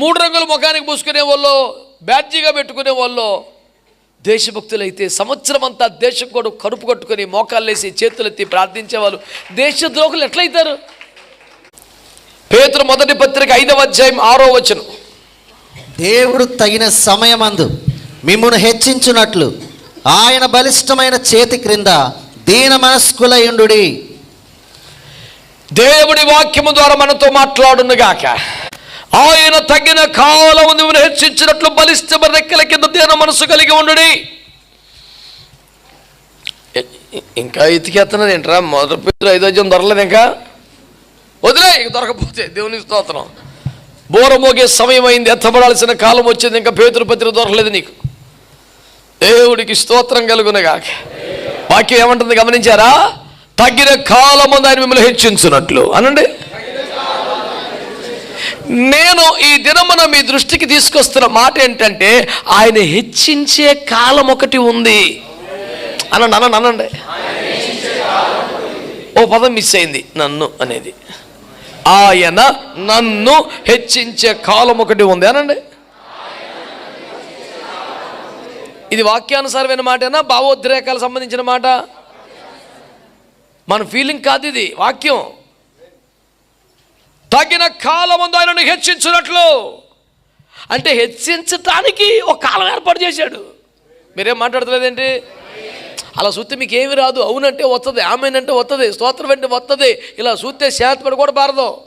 మూడు రంగుల ముఖానికి పూసుకునే వాళ్ళు బ్యాడ్జీగా పెట్టుకునే వాళ్ళు దేశభక్తులైతే సంవత్సరం అంతా దేశం కూడా కడుపు కట్టుకొని మోకాళ్ళేసి చేతులెత్తి ప్రార్థించేవాళ్ళు దేశద్రోహులు ఎట్లయితారు? పేతురు మొదటి పత్రిక ఐదవ అధ్యాయం ఆరో వచనం. దేవుడు తగిన సమయమందు మిమ్మును హెచ్చించున్నట్లు ఆయన బలిష్టమైన చేతి క్రింద దీన మనస్కులయుండు దేవుడి వాక్యము ద్వారా మనతో మాట్లాడునుగాక. ఆయన తగిన కాలము నువ్వు హెచ్చించినట్లు బలిష్టమ రెక్కల కింద దేన మనసు కలిగి ఉండు ఇంకా ఇతికేస్తున్నాను ఏంట్రా? మొదటి పేరు ఐదో అధ్యాయం దొరలేదు ఇంకా? వదిలే ఇక దొరకపోతే దేవుని స్తోత్రం. బోర మోగే సమయం అయింది ఎత్తబడాల్సిన కాలం వచ్చింది ఇంకా పేతురు పత్రిక దొరకలేదు నీకు. దేవుడికి స్తోత్రం కలుగునగాక. వాక్యం ఏమంటుంది గమనించారా? తగిన కాలము దాన్ని మిమ్మల్ని హెచ్చించినట్లు. అనండి. నేను ఈ దినమున మీ దృష్టికి తీసుకొస్తున్న మాట ఏంటంటే ఆయన హెచ్చించే కాలం ఒకటి ఉంది. అనండి అనండి అనండి. ఓ పదం మిస్ అయింది నన్ను అనేది. ఆయన నన్ను హెచ్చించే కాలం ఒకటి ఉంది అనండి. ఇది వాక్యానుసారమైన మాటేనా భావోద్రేకాలకు సంబంధించిన మాట? మన ఫీలింగ్ కాదు ఇది వాక్యం. తగిన కాలమందు ఆయనను హెచ్చించినట్లు. అంటే హెచ్చించటానికి ఒక కాలం ఏర్పాటు చేశాడు. మీరేం మాట్లాడతలేదేంటి? అలా చూస్తే మీకు ఏమి రాదు. అవునంటే వస్తుంది ఆమెనంటే వస్తుంది స్తోత్రం అంటే వస్తుంది ఇలా చూస్తే శాంతపడి కూడా పారదు.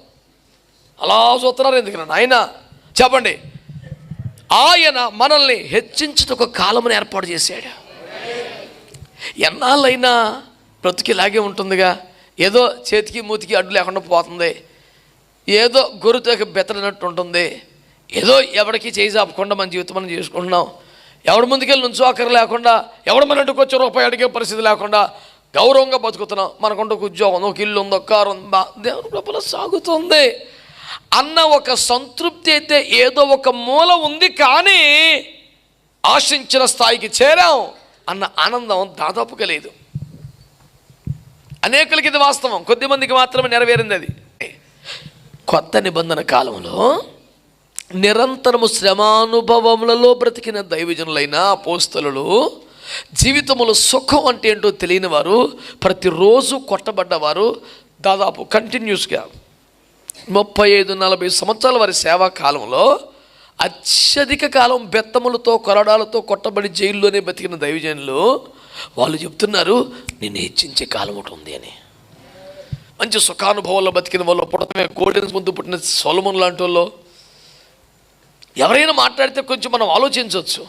అలా చూస్తున్నారు ఎందుకన్నా ఆయన చెప్పండి. ఆయన మనల్ని హెచ్చించుట ఒక కాలమును ఏర్పాటు చేశాడు. ఎన్నాళ్ళైనా బ్రతుకు లాగే ఉంటుందిగా. ఏదో చేతికి మూతికి అడ్డు లేకుండా పోతుంది. ఏదో గొరుతోకి బెత్తడినట్టు ఉంటుంది. ఏదో ఎవరికి చేయి చాపకుండా మన జీవితం మనం చేసుకుంటున్నాం. ఎవడి ముందుకెళ్ళి నుంచో లేకుండా ఎవడు మన ఇంటికి వచ్చి రూపాయి అడిగే పరిస్థితి లేకుండా గౌరవంగా బతుకుతున్నాం. మనకుంటే ఒక ఉద్యోగం ఒక ఇల్లు ఉంది ఒక కారు ఉంది దేవుని లోపల సాగుతుంది. అన్న ఒక సంతృప్తి అయితే ఏదో ఒక మూల ఉంది కానీ ఆశించిన స్థాయికి చేరాం అన్న ఆనందం దాదాపుగా లేదు. అనేకులకి ఇది వాస్తవం. కొద్ది మందికి మాత్రమే నెరవేరింది అది. కొత్త నిబంధన కాలంలో నిరంతరము శ్రమానుభవములలో బ్రతికిన దైవజనులైన పోస్తలు జీవితంలో సుఖం అంటే ఏంటో తెలియని వారు ప్రతిరోజు కొట్టబడ్డవారు దాదాపు కంటిన్యూస్గా ముప్పై ఐదు నలభై సంవత్సరాల వారి సేవా కాలంలో అత్యధిక కాలం బెత్తములతో కొరడాలతో కొట్టబడి జైల్లోనే బతికిన దైవజనులు వాళ్ళు చెప్తున్నారు నేను హెచ్చించే కాలం ఒకటి ఉంది అని. మంచి సుఖానుభవాల్లో బతికిన వాళ్ళు పుట్టమే గోల్డెన్స్ ముందు పుట్టిన సొలమున్ లాంటి వాళ్ళు. ఎవరైనా మాట్లాడితే కొంచెం మనం ఆలోచించవచ్చు.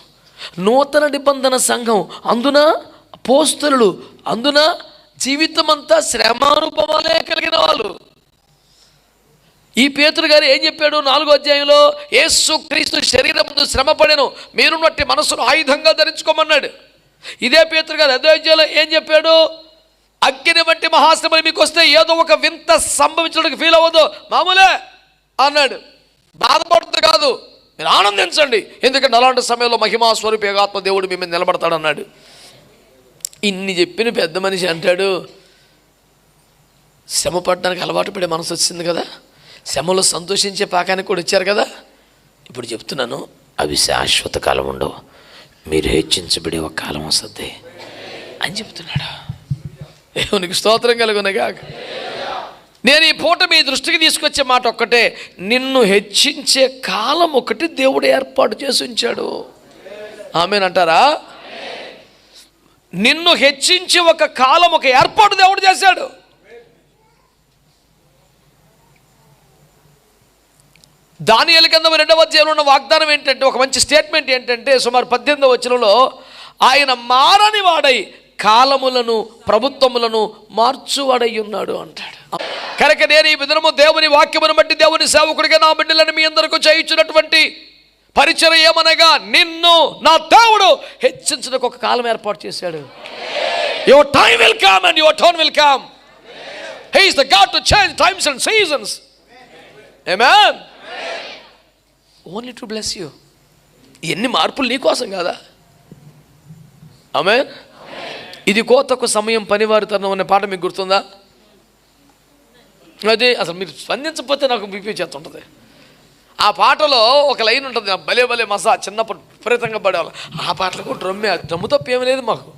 నూతన నిబంధన సంఘం. అందున పోస్తులు అందున జీవితమంతా శ్రమానుభవాలే కలిగిన వాళ్ళు. ఈ పేతురు గారు ఏం చెప్పాడు? నాలుగో అధ్యాయంలో యేసు క్రీస్తు శరీరం ముందు శ్రమ పడెను. మీరున్నట్టి మనసును ఆయుధంగా ధరించుకోమన్నాడు. ఇదే పేతురు గారు అదే అధ్యాయంలో ఏం చెప్పాడు? అగ్ని వంటి మహాశ్రమలు మీకు వస్తే ఏదో ఒక వింత సంభవించడానికి ఫీల్ అవ్వదు. మామూలే అన్నాడు. బాధపడుతుంది కాదు మీరు ఆనందించండి. ఎందుకంటే అలాంటి సమయంలో మహిమా స్వరూప దేవుడు మీ నిలబడతాడన్నాడు. ఇన్ని చెప్పిన పెద్ద మనిషి అంటాడు శ్రమ పడడానికి అలవాటు పడే మనసు వచ్చింది కదా. శ్రమలో సంతోషించే పాకానికి కూడా ఇచ్చారు కదా. ఇప్పుడు చెప్తున్నాను అవి శాశ్వత కాలం ఉండవు. మీరు హెచ్చించబడే ఒక కాలం వస్తుంది. అని చెప్తున్నాడు. దేవునికి స్తోత్రం కలుగునగా నేను ఈ పూట మీ దృష్టికి తీసుకొచ్చే మాట ఒక్కటే నిన్ను హెచ్చించే కాలం ఒకటి దేవుడు ఏర్పాటు చేసి ఉంచాడు. ఆమెనంటారా నిన్ను హెచ్చించి ఒక కాలం ఒక ఏర్పాటు దేవుడు చేశాడు. దాని కింద రెండవ అధ్యాయంలో ఉన్న వాగ్దానం ఏంటంటే ఒక మంచి స్టేట్మెంట్ ఏంటంటే సుమారు పద్దెనిమిదవ వచనంలో ఆయన మారని వాడై కాలములను ప్రభుత్వములను మార్చువాడై ఉన్నాడు అంటాడు. కనుక నేను ఈ విధనము దేవుని వాక్యమును బట్టి దేవుని సేవకుడిగా నా బిడ్డలను మీ అందరికీ చేయించినటువంటి పరిచయం ఏమనగా నిన్ను నా దేవుడు హెచ్చించడానికి ఒక కాలం ఏర్పాటు చేశాడు. Your time will come and your turn will come he is the God to change times and seasons amen only to bless you ఎన్ని మార్పులు నీకోసం కాదా? ఆమె ఇది కోతకు సమయం పనివారితనం అనే పాట మీకు గుర్తుందా? అదే అసలు మీరు స్పందించకపోతే నాకు బీపీ చేస్తుంటుంది ఆ పాటలో ఒక లైన్ ఉంటుంది భలే భలే మసా చిన్నప్పుడు విపరీతంగా పడేవాళ్ళం. ఆ పాటలకు డ్రమ్మే డ్రమ్ము తప్ప లేదు మాకు.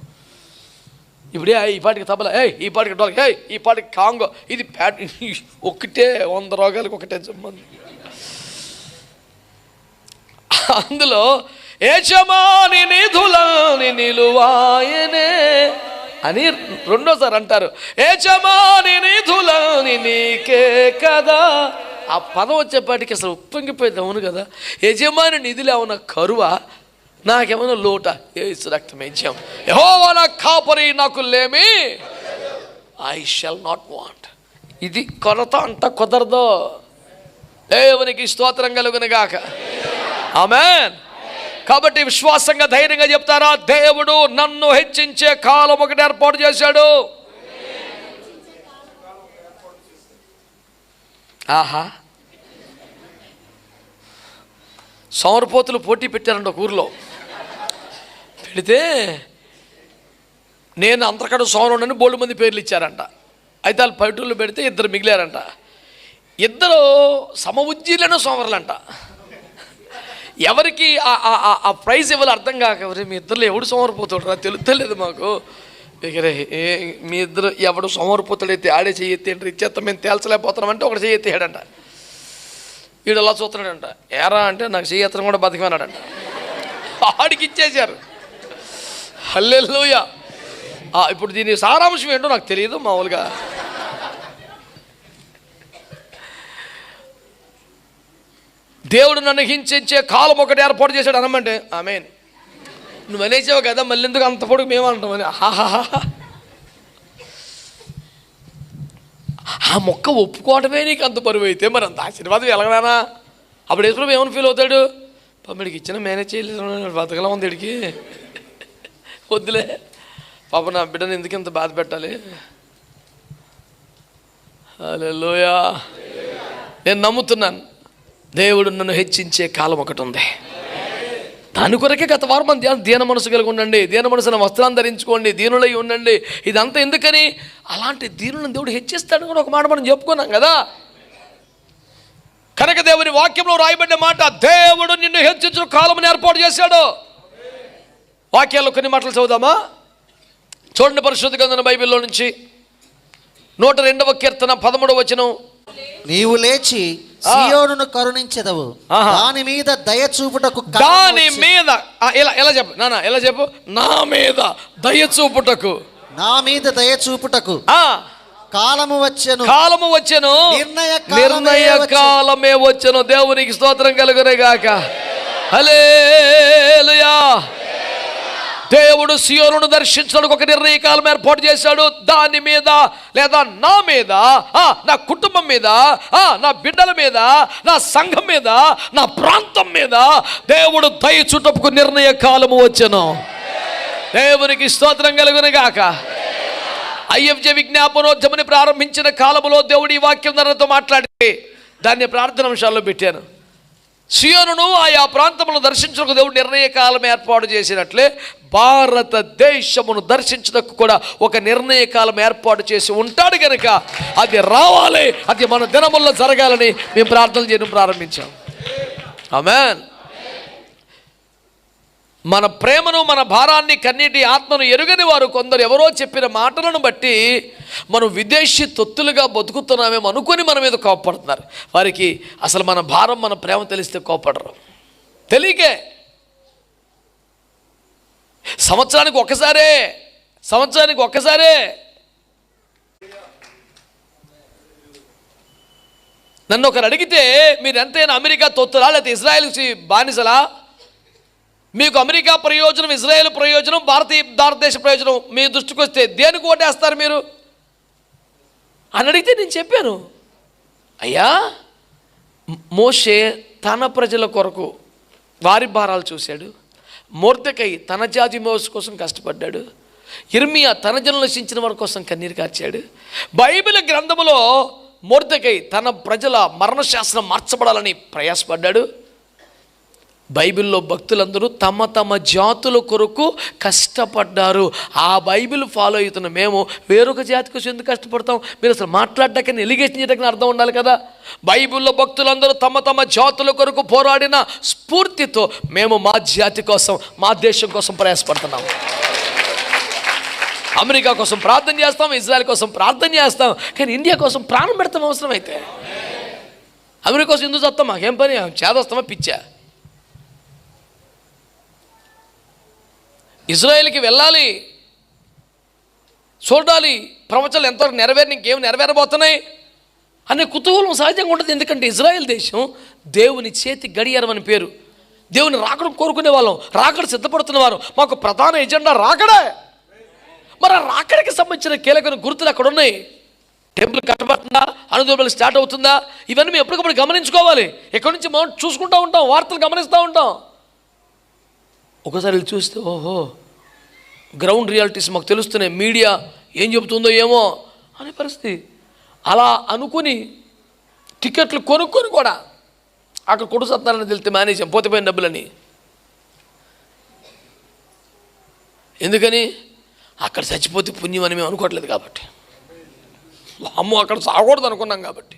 ఇప్పుడే ఈ పాటికి తబల ఏ ఈ పాటికి డోల్ ఏ ఈ పాటికి కాంగో ఇది ప్యాట్ ఒకటే వంద రోగాలకు ఒకటే జమ్మంది అందులో యజమాని నిధులని నిలువాయనే అని రెండోసారి అంటారు. యజమాని నిధులని నీకే కదా. ఆ పదం వచ్చేపాటికి అసలు ఉప్పొంగిపోయింది అవును కదా. యజమాని నిధులు ఏమన్నా కరువా? నాకేమైనా లోట? ఏ రక్తం ఇచ్చాం. యెహోవా నా కాపరి నాకు లేమి. I shall not want. ఇది కొరత అంట కుదరదు. దేవునికి స్తోత్రం కలుగునుగాక ఆమెన్. కాబట్టి విశ్వాసంగా ధైర్యంగా చెప్తారా? దేవుడు నన్ను హెచ్చించే కాలం ఒకటి ఏర్పాటు చేశాడు. ఆహా. సోమరపోతులు పోటీ పెట్టారంట ఒక ఊర్లో. పెడితే నేను అంతకడ సోమరుడని బోల్డు మంది పేర్లు ఇచ్చారంట. అయితే వాళ్ళు పైటూళ్ళు పెడితే ఇద్దరు మిగిలారంట. ఇద్దరు సమఉజ్జీలైన సోమరులంట. ఎవరికి ఆ- ఆ- ఆ- ప్రైజ్ ఇవ్వాలి అర్థం కాక ఎవరు మీ ఇద్దరు ఎవడు సోమరిపోతాడు తెలుస్తలేదు మాకు. ఇక ఏ మీ ఇద్దరు ఎవడు సోమరిపోతాడైతే ఆడే చెయ్యెత్తి అంటే ఇచ్చేస్తాం మేము తేల్చలేకపోతున్నాం అంటే ఒకటి చెయ్యెత్తేయడంట వీడు అలా చూస్తున్నాడంట ఏరా అంటే నాకు చెయ్యెత్తడం కూడా బతికమన్నాడంట ఆడికి ఇచ్చేశారు. హల్లెల్లుయా ఇప్పుడు దీని సారాంశం ఏంటో నాకు తెలియదు మామూలుగా. దేవుడు నన్ను హింసించే కాలం ఒకటి ఏర్పాటు చేశాడు అనమంటే ఆమె నువ్వు అనేసావు కదా మళ్ళీ ఎందుకు అంత పొడుగు మేము అంటామని ఆ మొక్క ఒప్పుకోవటమే నీకు అంత బరువు అయితే మరి అంత ఆశీర్వాదం ఎలాగనా అప్పుడు వేసుకుని ఏమని ఫీల్ అవుతాడు? పమ్మిడికి ఇచ్చిన మేనేజ్ చేయలేదు బతకలా ఉంది ఇడికి. వద్దులే. పాప నా బిడ్డను ఎందుకు ఇంత బాధ పెట్టాలి? అలే లోయా నేను నమ్ముతున్నాను. దేవుడు నన్ను హెచ్చించే కాలం ఒకటి ఉంది. దాని కొరకే గత వారం మన దీన మనసు కలిగి ఉండండి. దీన మనసును వస్త్రాన్ని ధరించుకోండి. దీనులై ఉండండి. ఇదంతా ఎందుకని? అలాంటి దీనులను దేవుడు హెచ్చిస్తాడు కూడా ఒక మాట మనం చెప్పుకున్నాం కదా. కనుక దేవుని వాక్యంలో రాయబడిన మాట దేవుడు నిన్ను హెచ్చించిన కాలముని ఏర్పాటు చేశాడు. వాక్యాల్లో కొన్ని మాటలు చదువుదామా? చూడండి పరిశుద్ధ గ్రంథం బైబిల్లో నుంచి. నూట రెండవ కీర్తన పదమూడవ వచనం. నీవు లేచి సియోనును కరుణించెదవు. దాని మీద దయ చూపుటకు దాని మీద ఆ, ఎలా ఎలా చెప్పు నాన్న ఎలా చెప్పు? నా మీద దయ చూపుటకు. నా మీద దయ చూపుటకు. ఆ. కాలము వచ్చెను. కాలము వచ్చెను. నిర్ణయ కాలమే నిర్ణయ వచ్చెను. కాలమే వచ్చెను. దేవునికి స్తోత్రం కలుగునే గాక హల్లెలూయా. దేవుడు సియోను దర్శించడానికి ఒక నిర్ణయకాలం ఏర్పాటు చేశాడు. దాని మీద లేదా నా మీద ఆ, నా కుటుంబం మీద ఆ, నా బిడ్డల మీద నా సంఘం మీద నా ప్రాంతం మీద దేవుడు దయ చుట్టపుకు నిర్ణయ కాలము వచ్చాను. దేవునికి స్తోత్రం కలుగును గాక. ఐఎఫ్జే విజ్ఞాపనోద్యమని ప్రారంభించిన కాలంలో దేవుడి వాక్యం ధరతో మాట్లాడి దాన్ని ప్రార్థన అంశాల్లో పెట్టాను. సియోను ఆయా ప్రాంతములను దర్శించడానికి దేవుడు నిర్ణయ కాలం ఏర్పాటు చేసినట్లే భారతదేశమును దర్శించుటకు కూడా ఒక నిర్ణయ కాలం ఏర్పాటు చేసి ఉంటాడు కనుక అది రావాలి అది మన దినముల్లో జరగాలని మేము ప్రార్థన చేయడం ప్రారంభించాం. ఆమెన్. మన ప్రేమను మన భారాన్ని కన్నీటి ఆత్మను ఎరుగని వారు కొందరు ఎవరో చెప్పిన మాటలను బట్టి మనం విదేశీ తొత్తులుగా బతుకుతున్నామేమో అనుకొని మన మీద కోపడుతున్నారు. వారికి అసలు మన భారం మన ప్రేమ తెలిస్తే కోపడరు. తెలియకే. సంవత్సరానికి ఒక్కసారే. సంవత్సరానికి ఒక్కసారే. నన్ను ఒకరు అడిగితే మీరు ఎంతైనా అమెరికా తొత్తులా లేకపోతే ఇజ్రాయెల్ బానిసలా? మీకు అమెరికా ప్రయోజనం ఇజ్రాయెల్ ప్రయోజనం భారతీయ భారతదేశ ప్రయోజనం మీ దృష్టికి వస్తే దేనికి ఓటేస్తారు మీరు? అని అడిగితే నేను చెప్పాను. అయ్యా మోషే తన ప్రజల కొరకు వారి భారాలు చూశాడు. మోర్దకై తన జాతి మోస కోసం కష్టపడ్డాడు. ఇర్మియా తన జనం నశించిన వారి కోసం కన్నీరు కార్చాడు. బైబిల్ గ్రంథములో మోర్దకై తన ప్రజల మరణశాస్త్రం మార్చబడాలని ప్రయాసపడ్డాడు. బైబిల్లో భక్తులందరూ తమ తమ జాతుల కొరకు కష్టపడ్డారు. ఆ బైబిల్ ఫాలో అవుతున్న మేము వేరొక జాతి కోసం ఎందుకు కష్టపడతాం? మీరు అసలు మాట్లాడటానికి ఎలిగేషన్ చేయడానికి అర్థం ఉండాలి కదా. బైబిల్లో భక్తులందరూ తమ తమ జాతుల కొరకు పోరాడిన స్ఫూర్తితో మేము మా జాతి కోసం మా దేశం కోసం ప్రయాసపడుతున్నాము అమెరికా కోసం ప్రార్థన చేస్తాం ఇజ్రాయెల్ కోసం ప్రార్థన చేస్తాం కానీ ఇండియా కోసం ప్రాణం పెడతాం అవసరం అయితే అమెరికా కోసం ఎందుకు చేస్తాం? మాకేం పని? చేదొస్తామా? పిచ్చా? ఇజ్రాయెల్కి వెళ్ళాలి. చూడాలి ప్రవచనాలు ఎంతవరకు నెరవేరి ఇంకేం నెరవేరబోతున్నాయి అనే కుతూహలం సహజంగా ఉంటుంది. ఎందుకంటే ఇజ్రాయెల్ దేశం దేవుని చేతి గడియారం అని పేరు. దేవుని రాకడం కోరుకునే వాళ్ళం రాకడ సిద్ధపడుతున్న వారు మాకు ప్రధాన ఎజెండా రాకడే. మరి ఆ రాకడికి సంబంధించిన కీలకమైన గుర్తులు అక్కడ ఉన్నాయి. టెంపుల్ కట్టబడుతుందా? అనుదోబలు స్టార్ట్ అవుతుందా? ఇవన్నీ మేము ఎప్పటికప్పుడు గమనించుకోవాలి. ఎక్కడి నుంచి మనం చూసుకుంటూ ఉంటాం వార్తలు గమనిస్తూ ఉంటాం. ఒకసారి చూస్తే ఓహో గ్రౌండ్ రియాలిటీస్ మాకు తెలుస్తున్నాయి. మీడియా ఏం చెబుతుందో ఏమో అనే పరిస్థితి. అలా అనుకుని టికెట్లు కొనుక్కొని కూడా అక్కడ కొడుసత్తారని తెలితే మేనేజ్ పోతేపోయిన డబ్బులని. ఎందుకని? అక్కడ చచ్చిపోతే పుణ్యం అని మేము అనుకోవట్లేదు కాబట్టి. అమ్మో అక్కడ సాగకూడదు అనుకున్నాం కాబట్టి.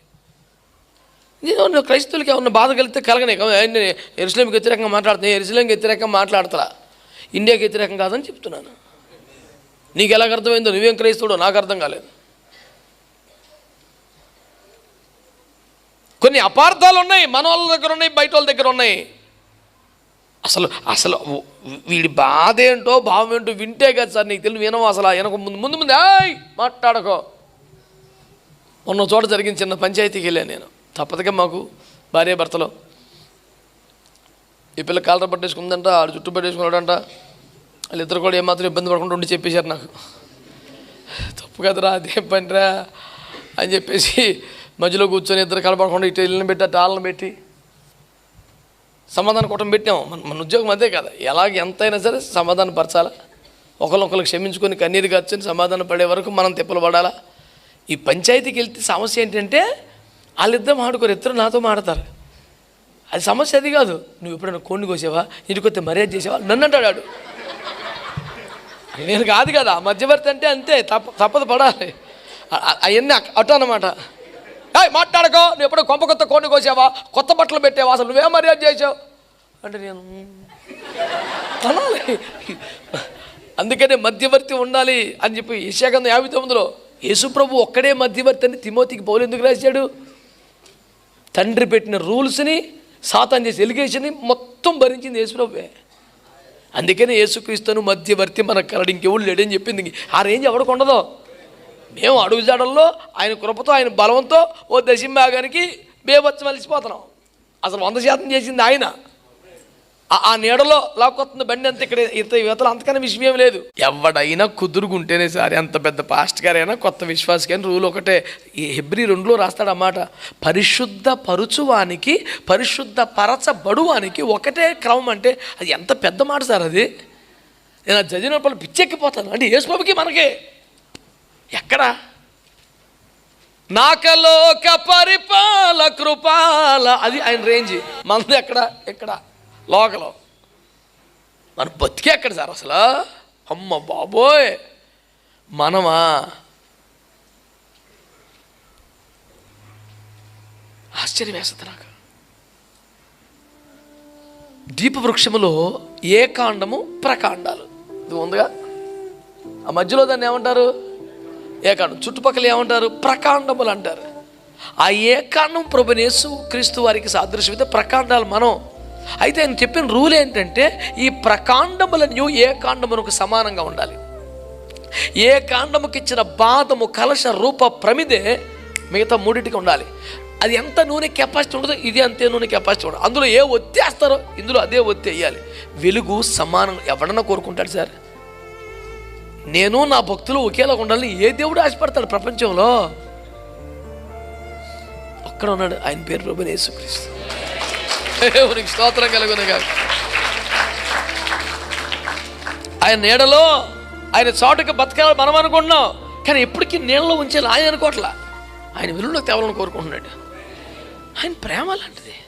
నేను క్రైస్తవులకి ఏమన్నా బాధ కలిగితే కలగనే ఎరుసలేంకి వ్యతిరేకంగా మాట్లాడుతున్నా ఎరుసలేంకి వ్యతిరేకంగా మాట్లాడతా ఇండియాకి వ్యతిరేకం కాదని చెప్తున్నాను. నీకు ఎలాగ అర్థమైందో? నువ్వేం క్రైస్తవుడో నాకు అర్థం కాలేదు. కొన్ని అపార్థాలు ఉన్నాయి మన వాళ్ళ దగ్గర ఉన్నాయి బయట వాళ్ళ దగ్గర ఉన్నాయి. అసలు అసలు వీడి బాధ ఏంటో భావం ఏంటో వింటే కదా సార్ నీకు తెలియదు వినవు అసలు వెనక ముందు ముందు ముందు ఆయ్ మాట్లాడకో. మొన్న చోట జరిగిన చిన్న పంచాయతీకి వెళ్ళాను నేను. తప్పదుగా మాకు భార్య భర్తలో ఈ పిల్ల కాలర పట్టేసుకుందంట ఆడు చుట్టూ పట్టేసుకున్నాడంట. వాళ్ళిద్దరు కూడా ఏమాత్రం ఇబ్బంది పడకుండా ఉండి చెప్పేశారు నాకు. తప్పు కదరా అదేం పనిరా అని చెప్పేసి మధ్యలో కూర్చొని ఇద్దరు కలపడకుండా ఇటు ఇళ్ళని పెట్టి అటు పెట్టి సమాధానం కూటం పెట్టాం మన మన ఉద్యోగం అదే కదా. ఎలాగ ఎంతైనా సరే సమాధానం పరచాలా? ఒకరినొకరికి క్షమించుకొని కన్నీరు ఖర్చుని సమాధానం పడే వరకు మనం తిప్పలు పడాలా? ఈ పంచాయతీకి వెళ్తే సమస్య ఏంటంటే వాళ్ళిద్దరు మాడుకోరు ఇద్దరు నాతో మాడతారు అది సమస్య అది కాదు. నువ్వు ఎప్పుడైనా కోండి కోసేవా? ఇంటికి మర్యాద చేసేవా? నన్ను అంటాడు వాడు. నేను కాదు కదా మధ్యవర్తి అంటే అంతే తప్ప తప్పదు పడాలి. అవన్నీ అటు అనమాట మాట్లాడకో నువ్వు ఎప్పుడో కొంప కొత్త కోడిని కోసావా? కొత్త బట్టలు పెట్టావా అసలు? నువ్వే మర్యాద చేసావు? అంటే నేను అనాలి. అందుకనే మధ్యవర్తి ఉండాలి అని చెప్పి యశాగంధం యాభై తొమ్మిదిలో యేసుప్రభు ఒక్కడే మధ్యవర్తి అని తిమోతికి పౌలు ఎందుకు రాశాడు? తండ్రి పెట్టిన రూల్స్ని సాతాన్ చేసి ఎలిగేషన్ని మొత్తం భరించింది యేసుప్రభువే అందుకనే యేసుక్రీస్తును మధ్యవర్తి మనకు కలడు ఇంకెవడు లేడని చెప్పింది. ఆ రేంజ్ ఎవరికి ఉండదు. మేము అడుగు జాడల్లో ఆయన కృపతో ఆయన బలంతో ఓ దశంభాగానికి బేబత్సం మలిసిపోతున్నాం. అసలు వంద శాతం చేసింది ఆయన. ఆ- ఆ నీడలో లాక్కొస్తుంది బండి అంత ఇక్కడ ఇంత యువతలు. అంతకన్నా విషయం ఏం లేదు. ఎవడైనా కుదురుకుంటేనే సరే ఎంత పెద్ద పాస్ట్ గారైనా కొత్త విశ్వాస కానీ రూల్ ఒకటే. ఈ హెబ్రి రెండులో రాస్తాడు అన్నమాట పరిశుద్ధ పరుచువానికి పరిశుద్ధ పరచబడువానికి ఒకటే క్రమం అంటే అది ఎంత పెద్ద మాట సార్ అది? నేను అది చదివినప్పుడు పిచ్చెక్కిపోతాను. అంటే ఏసుబాబుకి మనకే. ఎక్కడ? నాకలోక పరిపాల కృపాల అది ఆయన రేంజ్. మనది ఎక్కడ? ఎక్కడ? లోకలో. మన బతికే ఎక్కడ సార్ అసలు? అమ్మ బాబోయ్! మనమా? ఆశ్చర్యం వేస్తుంది నాకు. దీపవృక్షములో ఏ కాండము ప్రకాండాలు? ఇది ఉందిగా? ఆ మధ్యలో దాన్ని ఏమంటారు? ఏకాండం చుట్టుపక్కల ఏమంటారు? ప్రకాండములు అంటారు. ఆ ఏకాండం ప్రభునేసు క్రీస్తు వారికి సాదృశ్యమైతే ప్రకాండాలు మనం అయితే ఆయన చెప్పిన రూల్ ఏంటంటే ఈ ప్రకాండములను ఏ కాండమునకు సమానంగా ఉండాలి. ఏ కాండముకి ఇచ్చిన బాదము కలశ రూప ప్రమిదే మిగతా మూడింటికి ఉండాలి. అది ఎంత నూనె కెపాసిటీ ఉండదో ఇది అంతే నూనె కెపాసిటీ ఉండదు అందులో ఏ ఒత్తేస్తారో ఇందులో అదే ఒత్తి వేయాలి. వెలుగు సమానం ఎవడన్నా కోరుకుంటాడు సార్? నేను నా భక్తులు ఒకేలా ఉండాలని ఏ దేవుడు ఆశపడతాడు ప్రపంచంలో? ఒక్కడ ఉన్నాడు ఆయన పేరు ప్రభు యేసుక్రీస్తు. దేవునికి స్తోత్రం కలుగును కాదు ఆయన నీడలో ఆయన చాటుకి బతకాలని మనం అనుకుంటున్నాం కానీ ఎప్పటికీ నీళ్ళలో ఉంచాలి ఆయన అనుకోవట్లా. ఆయన వెలుగులోకి తేవాలని కోరుకుంటున్నాడు. ఆయన ప్రేమ లాంటిది.